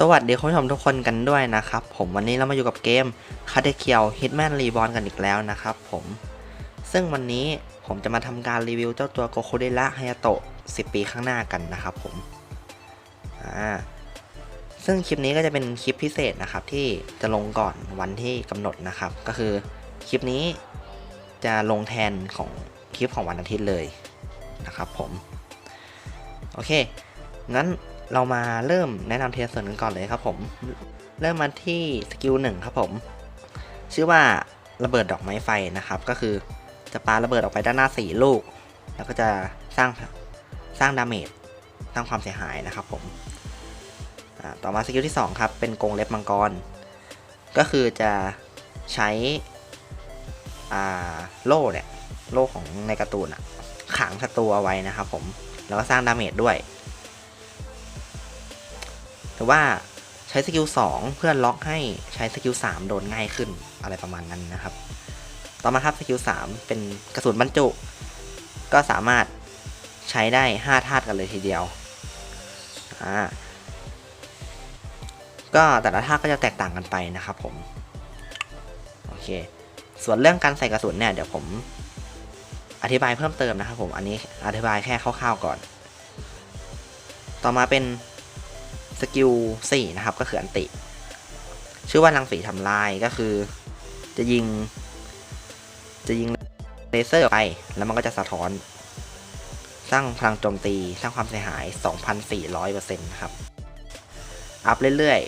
สวัสดีคุณผู้ชมทุกคนกันด้วยนะครับ ผมวันนี้เรามาอยู่กับเกมคาเดเคียว Hitman Reborn กันอีกแล้วนะครับผมซึ่งวันนี้ผมจะมาทำการรีวิวเจ้าตัวโกโคเดระฮายาโตะ10 ปีข้างหน้ากันนะครับผมอ่าซึ่งคลิปนี้ก็จะเป็นคลิปพิเศษนะครับ ที่จะลงก่อนวันที่กำหนดนะครับ ก็คือคลิปนี้จะลงแทนของคลิปของวันอาทิตย์เลยนะครับผมโอเคงั้น เรามาเริ่มแนะนำเทียร์ส่วนกันก่อนเลยครับผม เริ่มมาที่สกิลหนึ่งครับผม ชื่อว่าระเบิดดอกไม้ไฟนะครับ ก็คือจะปาระเบิดออกไปด้านหน้า 4 ลูก แล้วก็จะสร้างสร้างดาเมจสร้างความเสียหายนะครับผมต่อมาสกิลที่ 2 ครับ เป็นกงเล็บมังกร ก็คือจะใช้โล่เนี่ย โล่ของในการ์ตูนอะขังศัตรูเอาไว้นะครับผม แล้วก็สร้างดาเมจด้วย หรือว่าใช้สกิล2เพื่อล็อกให้ใช้สกิล3โดนง่ายขึ้นอะไรประมาณนั้นนะครับ ต่อมาครับสกิล3เป็นกระสุนบรรจุ ก็สามารถใช้ได้ 5 ธาตุกันเลยทีเดียวอ่าก็แต่ละธาตุก็จะแตกต่างกันไปนะครับผม โอเค ส่วนเรื่องการใส่กระสุนเนี่ย เดี๋ยวผมอธิบายเพิ่มเติมนะครับผม อันนี้อธิบายแค่คร่าวๆก่อน ต่อมาเป็น สกิล4นะครับก็คืออันติ ชื่อว่ารังสีทำลายก็คือ จะยิง จะยิงเลเซอร์ไปแล้วมันก็จะสะท้อน สร้างพลังโจมตี สร้างความเสียหาย 2,400%ครับ อัพเรื่อย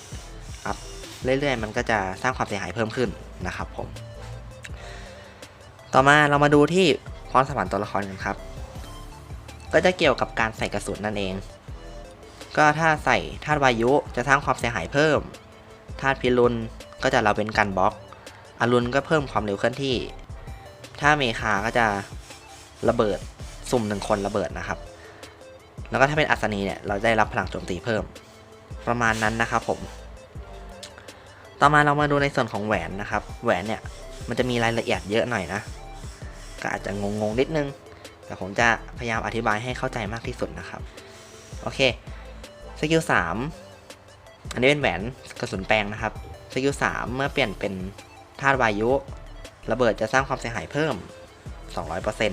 ๆ อัพเรื่อยๆ มันก็จะสร้างความเสียหายเพิ่มขึ้นนะครับผม ต่อมาเรามาดูที่พรสวรรค์ตัวละครกันครับ ก็จะเกี่ยวกับการใส่กระสุนนั่นเอง ก็ถ้าใส่ธาตุวายุจะสร้างความเสียหายเพิ่ม ธาตุพิรุณก็จะเราเป็นกันบล็อก อรุณก็เพิ่มความเร็วเคลื่อนที่ ถ้าเมคาก็จะระเบิดสุ่มหนึ่งคนระเบิดนะครับ แล้วก็ถ้าเป็นอัศนีเนี่ยเราได้รับพลังโจมตีเพิ่ม ประมาณนั้นนะครับผม ต่อมาเรามาดูในส่วนของแหวนนะครับ แหวนเนี่ยมันจะมีรายละเอียดเยอะหน่อยนะ ก็อาจจะงงๆนิดนึง แต่ผมจะพยายามอธิบายให้เข้าใจมากที่สุดนะครับ โอเค สกิล3อันนี้เป็นแหวนกระสุนแปลงนะครับ สกิล3เมื่อเปลี่ยนเป็นธาตุวายุ ระเบิดจะสร้างความเสียหายเพิ่ม 200%น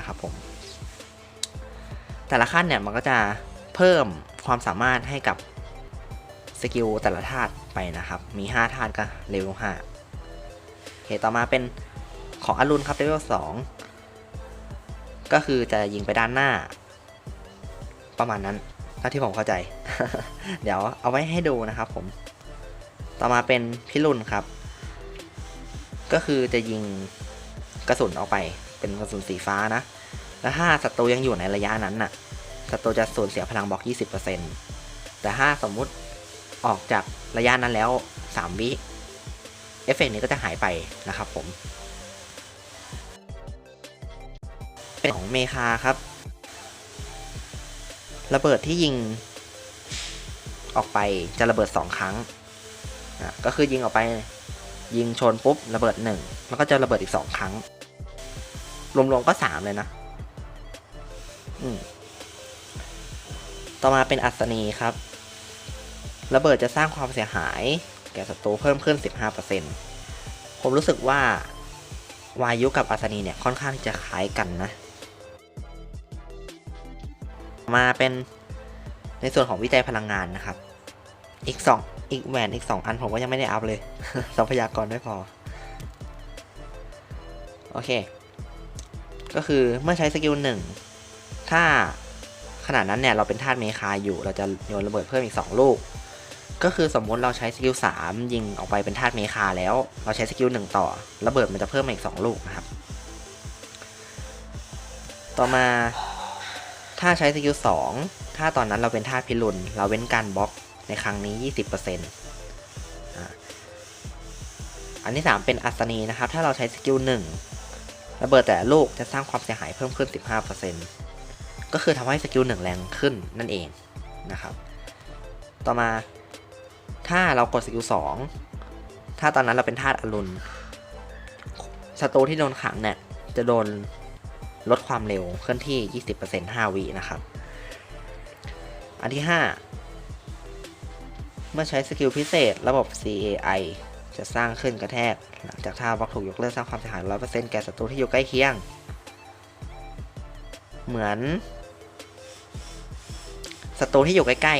ะครับผม แต่ละขั้นเนี่ยมันก็จะเพิ่มความสามารถให้กับสกิลแต่ละธาตุไปนะครับ มี 5 ธาตุก็เลเวล5โอเคต่อมาเป็นของอรุณครับเลเวล2ก็คือจะยิงไปด้านหน้า ประมาณนั้น เท่าที่ผมเข้าใจ เดี๋ยวเอาไว้ให้ดูนะครับผม ต่อมาเป็นพิรุณครับ ก็คือจะยิงกระสุนออกไป เป็นกระสุนสีฟ้านะ แล้วถ้าศัตรูยังอยู่ในระยะนั้นน่ะ ศัตรูจะสูญเสียพลังบล็อก 20%แต่ถ้าสมมุติออกจากระยะนั้นแล้ว 3 วิ เอฟเฟกต์นี้ก็จะหายไปนะครับผม เป็นของเมคาครับ ระเบิดที่ยิงออกไปจะระเบิด 2 ครั้งอะก็คือยิงออกไปยิงชนปุ๊บระเบิด 1 แล้วก็จะระเบิดอีก 2 ครั้ง รวมๆก็ 3 เลยนะ อืมต่อมาเป็นอัศนีครับ ระเบิดจะสร้างความเสียหาย แก่ศัตรูเพิ่มขึ้น 15%ผมรู้สึกว่าวายุกับอัศนีเนี่ยค่อนข้างที่จะคล้ายกันนะ มาเป็นในส่วนของวิจัยพลังงานนะครับ อีกสองอีกแหวนอีกสองอันผมก็ยังไม่ได้อัพเลยทรัพยากรไม่พอ โอเค ก็คือเมื่อใช้สกิลหนึ่งถ้าขนาดนั้นเนี่ยเราเป็นธาตุเมคาอยู่ เราจะโยนระเบิดเพิ่มอีก 2 ลูก ก็คือสมมุติเราใช้สกิล3ยิงออกไปเป็นธาตุเมคาแล้ว เราใช้สกิล1ต่อ ระเบิดมันจะเพิ่มมาอีก 2 ลูกนะครับ ต่อมา ถ้าใช้สกิล2ถ้าตอนนั้นเราเป็นธาตุพิรุณเราเว้นการบล็อกในครั้งนี้ 20%อ่าอันที่ 3 เป็นอัศนีนะครับ ถ้าเราใช้สกิล1ระเบิดแต่ละลูกจะสร้างความเสียหายเพิ่มขึ้น 15%ก็คือทำให้สกิล1แรงขึ้นนั่นเองนะครับ ต่อมาถ้าเรากดสกิล2ถ้าตอนนั้นเราเป็นธาตุอรุณศัตรูที่โดนขังเนี่ยจะโดน ลดความเร็วเคลื่อนที่ 20% 5 วินะครับ อันที่ 5 เมื่อใช้สกิลพิเศษระบบ CAI จะสร้างขึ้นกระแทก หลังจากท่าบล็อกถูกยกเลิกสร้างความเสียหาย 100%แก่ศัตรูที่อยู่ใกล้เคียง เหมือนศัตรูที่อยู่ใกล้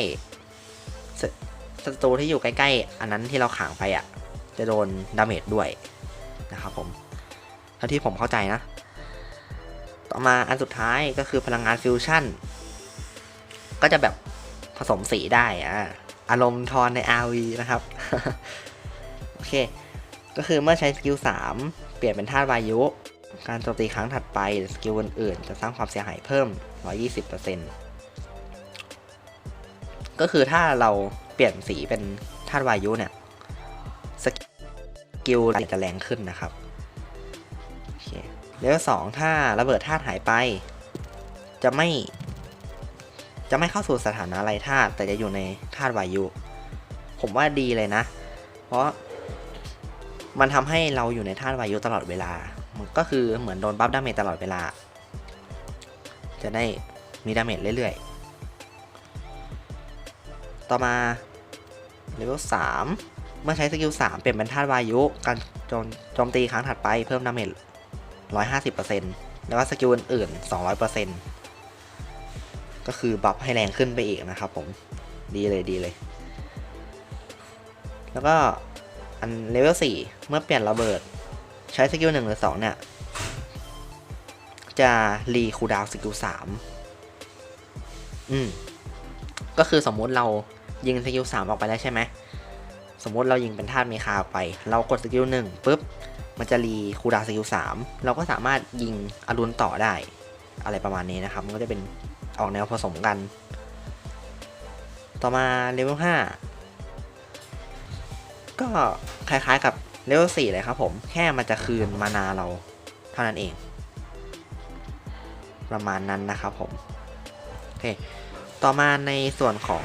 ๆศัตรูที่อยู่ใกล้ๆ อันนั้นที่เราขางไปอะ จะโดนดาเมจด้วยนะครับผมเท่าที่ผมเข้าใจนะ ต่อมาอันสุดท้ายก็คือพลังงานฟิวชั่น ก็จะแบบผสมสีได้อะอารมณ์ทอนใน RV นะครับ โอเค ก็คือเมื่อใช้สกิล 3 เปลี่ยนเป็นธาตุวายุ การโจมตีครั้งถัดไปสกิลอื่นๆ จะสร้างความเสียหายเพิ่ม 120%ก็คือถ้าเราเปลี่ยนสีเป็นธาตุวายุเนี่ย สกิลจะแรงขึ้นนะครับ เลเวลสองถ้าระเบิดธาตุหายไป จะไม่ จะไม่เข้าสู่สถานะไรธาตุแต่จะอยู่ในธาตุวายุ ผมว่าดีเลยนะ เพราะมันทำให้เราอยู่ในธาตุวายุตลอดเวลา มันก็คือเหมือนโดนบัฟดาเมจตลอดเวลา จะได้มีดาเมจเรื่อยๆ ต่อมาเลเวล3เมื่อใช้สกิล3เปลี่ยนเป็นธาตุวายุ การโจมโจมตีครั้งถัดไปเพิ่มดาเมจ 150%แล้วก็สกิลอื่นๆ200%ก็คือบัฟให้แรงขึ้นไปอีกนะครับผมดีเลยดีเลย แล้วก็อันเลเวล4เมื่อเปลี่ยนระเบิด ใช้สกิล1หรือ 2 เนี่ย จะรีคูดาวสกิล3อืมก็คือสมมุติเรายิงสกิล3ออกไปแล้วใช่ไหม สมมุติเรายิงเป็นธาตุเมคาออกไป เรากดสกิล1ปุ๊บ มันจะรีคูดาสกิล3เราก็สามารถยิงอรุณต่อได้ อะไรประมาณนี้นะครับ มันก็จะเป็นออกแนวผสมกัน ต่อมาเลเวล5ก็คล้ายๆกับเลเวล4เลยครับผม แค่มันจะคืนมานาเราเท่านั้นเอง ประมาณนั้นนะครับผม โอเค ต่อมาในส่วนของ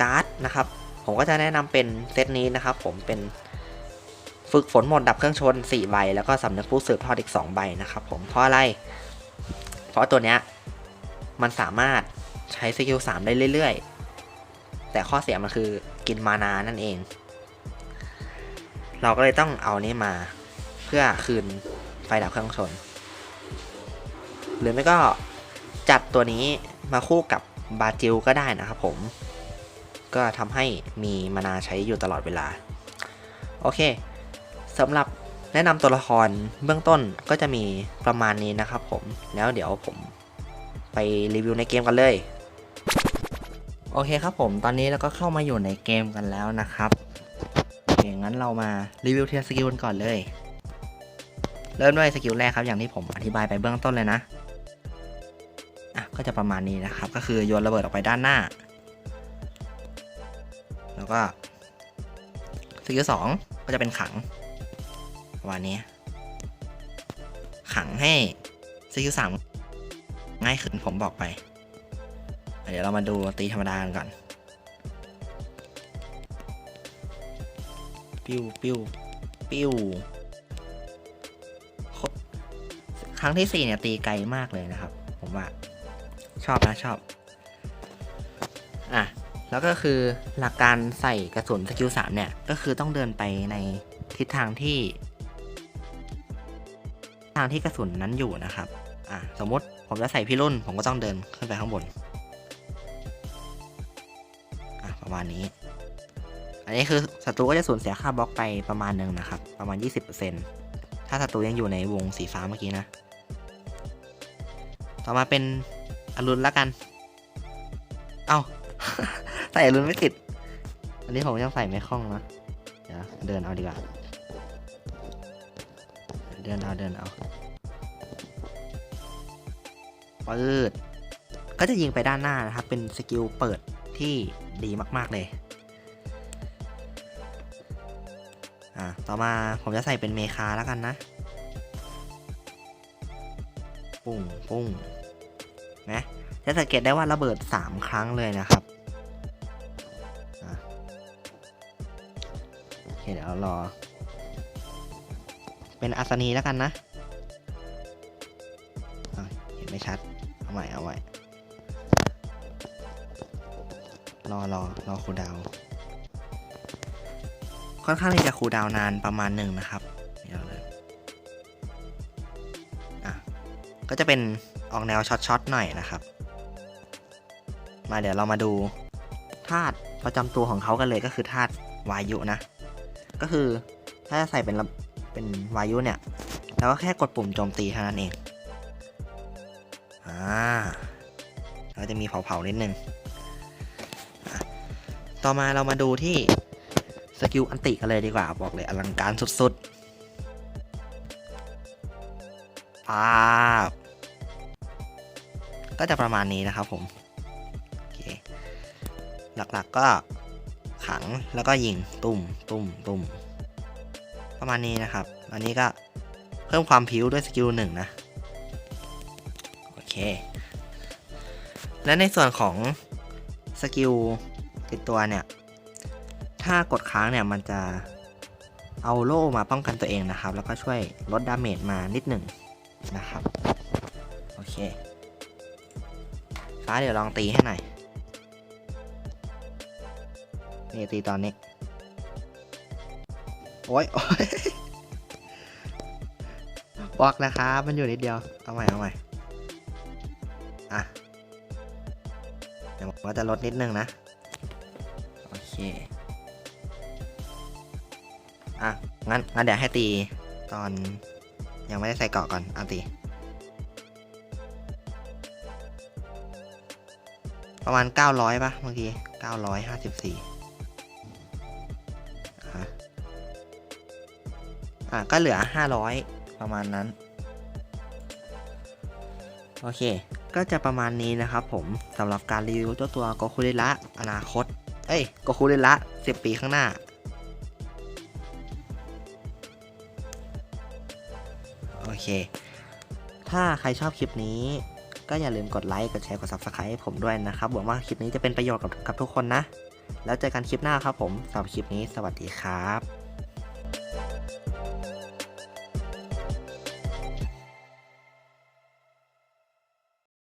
การ์ดนะครับ ผมก็จะแนะนำเป็นเซตนี้นะครับผมเป็น ฝึกฝนหมดดับเครื่องชน 4 ใบ แล้วก็สำนึกผู้สืบทอดอีก 2 ใบนะครับผม เพราะอะไร เพราะตัวเนี้ยมันสามารถใช้สกิล3ได้เรื่อยๆ แต่ข้อเสียมันคือกินมานานั่นเอง เราก็เลยต้องเอานี้มาเพื่อคืนไฟดับเครื่องชน หรือไม่ก็จัดตัวนี้มาคู่กับบาจิลก็ได้นะครับผม ก็ทำให้มีมานาใช้อยู่ตลอดเวลา โอเค สำหรับแนะนำตัวละครเบื้องต้นก็จะมีประมาณนี้นะครับผมแล้วเดี๋ยวผมไปรีวิวในเกมกันเลย โอเคครับผมตอนนี้เราก็เข้ามาอยู่ในเกมกันแล้วนะครับโอเคงั้นเรามารีวิวเทียสกิลกันก่อนเลย เริ่มด้วยสกิลแรกครับอย่างที่ผมอธิบายไปเบื้องต้นเลยนะอะก็จะประมาณนี้นะครับ ก็คือโยนระเบิดออกไปด้านหน้า แล้วก็สกิลสองก็จะเป็นขัง ประมาณนี้ ขังให้สกิลสามง่ายขึ้นผมบอกไป เดี๋ยวเรามาดูตีธรรมดากันก่อน ปิ้วปิ้วปิ้วครั้งที่สี่เนี่ย ตีไกลมากเลยนะครับ ผมว่า ชอบนะชอบ อะ แล้วก็คือหลักการใส่กระสุนสกิลสามเนี่ย ก็คือต้องเดินไปในทิศทางที่ ทางที่กระสุนนั้นอยู่นะครับอะสมมติผมจะใส่พี่รุ่น ผมก็ต้องเดินขึ้นไปข้างบนอะประมาณนี้ อันนี้คือศัตรูก็จะสูญเสียค่าบล็อกไปประมาณหนึ่งนะครับ ประมาณ 20%ถ้าศัตรูยังอยู่ในวงสีฟ้าเมื่อกี้นะ ต่อมาเป็นอรุณละกัน เอา้า ใส่อรุณไม่ติด อันนี้ผมยังใส่ไม่คล่องนะ เดี๋ยวเดินเอาดีกว่า เดินเอาเดินเอาปืดก็จะยิงไปด้านหน้านะครับ เป็นสกิลเปิดที่ดีมากๆเลย อ่า ต่อมาผมจะใส่เป็นเมคาแล้วกันนะ ปุ้งปุ้งนะจะสังเกตได้ว่าระเบิด 3 ครั้งเลยนะครับโอเคเดี๋ยวรอ เป็นอัศนีแล้วกันนะเห็นไม่ชัด เอาใหม่เอาใหม่รอรอรอคูดาว ค่อนข้างที่จะคูดาวนานประมาณหนึ่งนะครับเดี๋ยวเลยอะก็จะเป็นออกแนวช็อตๆหน่อยนะครับ มาเดี๋ยวเรามาดูธาตุประจำตัวของเขากันเลยก็คือธาตุวายุนะ ก็คือถ้าจะใส่เป็น เป็นวายุเนี่ยเราก็แค่กดปุ่มโจมตีเท่านั้นเองอ่าเราจะมีเผาๆนิดนึงอะต่อมาเรามาดูที่สกิลอันติกันเลยดีกว่า บอกเลยอลังการสุดๆป้าบก็จะประมาณนี้นะครับผมโอเคหลักๆก็ขังแล้วก็ยิงตุ่มตุ่มตุ่ม ประมาณนี้นะครับ อันนี้ก็เพิ่มความผิวด้วยสกิลหนึ่งนะ โอเค และในส่วนของสกิลติดตัวเนี่ย ถ้ากดค้างเนี่ยมันจะเอาโล่มาป้องกันตัวเองนะครับ แล้วก็ช่วยลดดาเมจมานิดหนึ่งนะครับ โอเค ฟ้าเดี๋ยวลองตีให้หน่อยนี่ตีตอนนี้ โอ้ยโอ้ยบอกนะครับมันอยู่นิดเดียว เอาใหม่เอาใหม่อะเดี๋ยวผมว่าจะลดนิดนึงนะ โอเค อะ งั้น งั้นเดี๋ยวให้ตีตอน ยังไม่ได้ใส่เกาะก่อน เอาตี ประมาณ 900ป่ะเมื่อกี้ 954 อะก็เหลือ 500 ประมาณนั้น โอเค ก็จะประมาณนี้นะครับผมสำหรับการรีวิวเจ้าตัวโกคุเรละอนาคต เอ้ยโกคุเรละ 10 ปีข้างหน้า โอเค ถ้าใครชอบคลิปนี้ก็อย่าลืมกดไลค์ กดแชร์ กด Subscribe ให้ผมด้วยนะครับหวังว่าคลิปนี้จะเป็นประโยชน์กับกับทุกคนนะ แล้วเจอกันคลิปหน้าครับผมสำหรับคลิปนี้สวัสดีครับ